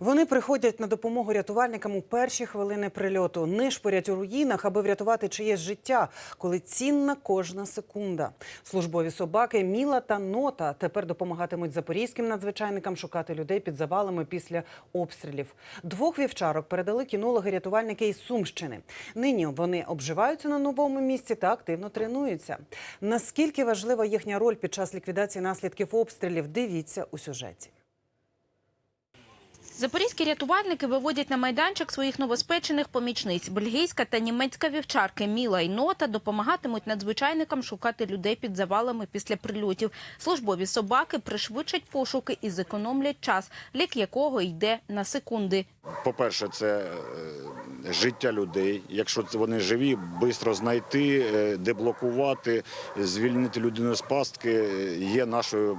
Вони приходять на допомогу рятувальникам у перші хвилини прильоту, нишпорять у руїнах, аби врятувати чиєсь життя, коли цінна кожна секунда. Службові собаки Міла та Нота тепер допомагатимуть запорізьким надзвичайникам шукати людей під завалами після обстрілів. Двох вівчарок передали кінологи-рятувальники із Сумщини. Нині вони обживаються на новому місці та активно тренуються. Наскільки важлива їхня роль під час ліквідації наслідків обстрілів? Дивіться у сюжеті. Запорізькі рятувальники виводять на майданчик своїх новоспечених помічниць. Бельгійська та німецька вівчарки Міла і Нота допомагатимуть надзвичайникам шукати людей під завалами після прильотів. Службові собаки пришвидшать пошуки і зекономлять час, лік якого йде на секунди. По-перше, це е, життя людей. Якщо вони живі, швидко знайти, е, деблокувати, звільнити людину з пастки е, є нашою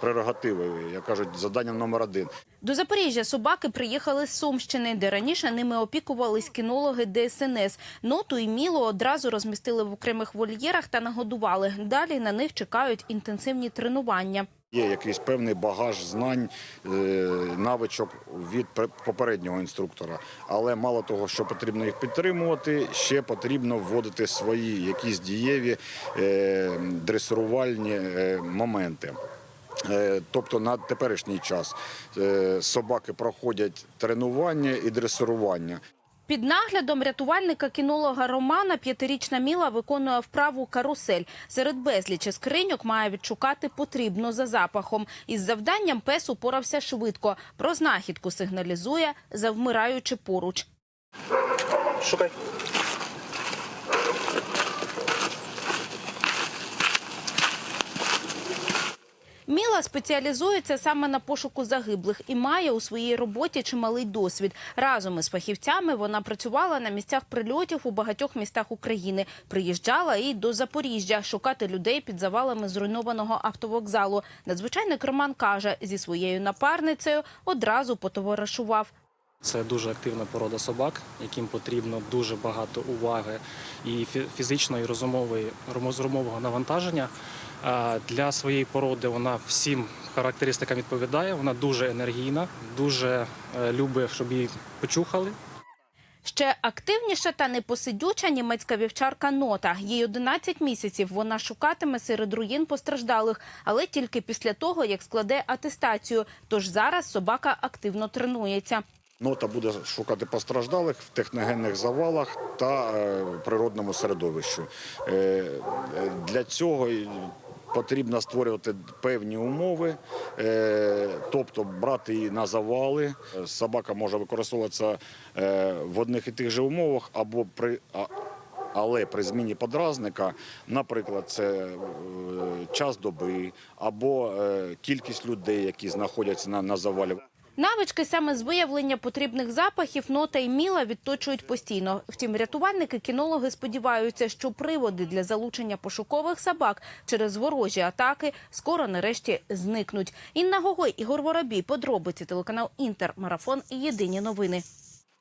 прерогативою, як кажуть, завданням номер один. До Запоріжжя собаки приїхали з Сумщини, де раніше ними опікувались кінологи ДСНС. Ноту і Мілу одразу розмістили в окремих вольєрах та нагодували. Далі на них чекають інтенсивні тренування. Є якийсь певний багаж знань, е, навичок від попереднього інструктора. Але мало того, що потрібно їх підтримувати, ще потрібно вводити свої якісь дієві е, дресирувальні е, моменти. Е, Тобто на теперішній час е, собаки проходять тренування і дресирування. Під наглядом рятувальника-кінолога Романа п'ятирічна Міла виконує вправу карусель. Серед безлічі скриньок має відшукати потрібно за запахом. Із завданням пес упорався швидко. Про знахідку сигналізує, завмираючи поруч. Шукай. Міла спеціалізується саме на пошуку загиблих і має у своїй роботі чималий досвід. Разом із фахівцями вона працювала на місцях прильотів у багатьох містах України. Приїжджала і до Запоріжжя шукати людей під завалами зруйнованого автовокзалу. Надзвичайник Роман каже, зі своєю напарницею одразу потоваришував. Це дуже активна порода собак, яким потрібно дуже багато уваги і фі- фізичного, розумової, розумового навантаження. Для своєї породи вона всім характеристикам відповідає. Вона дуже енергійна, дуже е, любить, щоб її почухали. Ще активніша та непосидюча німецька вівчарка Нота. Їй 11 місяців. Вона шукатиме серед руїн постраждалих, але тільки після того, як складе атестацію. Тож зараз собака активно тренується. Нота буде шукати постраждалих в техногенних завалах та е, природному середовищу. Е, для цього потрібно створювати певні умови, е, тобто брати її на завали. Собака може використовуватися е, в одних і тих же умовах або при. але при зміні подразника, наприклад, це е, час доби або кількість людей, які знаходяться на, на завалі. Навички саме з виявлення потрібних запахів нота і міла відточують постійно. Втім, рятувальники кінологи сподіваються, що приводи для залучення пошукових собак через ворожі атаки скоро нарешті зникнуть. Інна Гогой, Ігор Воробій, подробиці телеканал Інтер, марафон і єдині новини.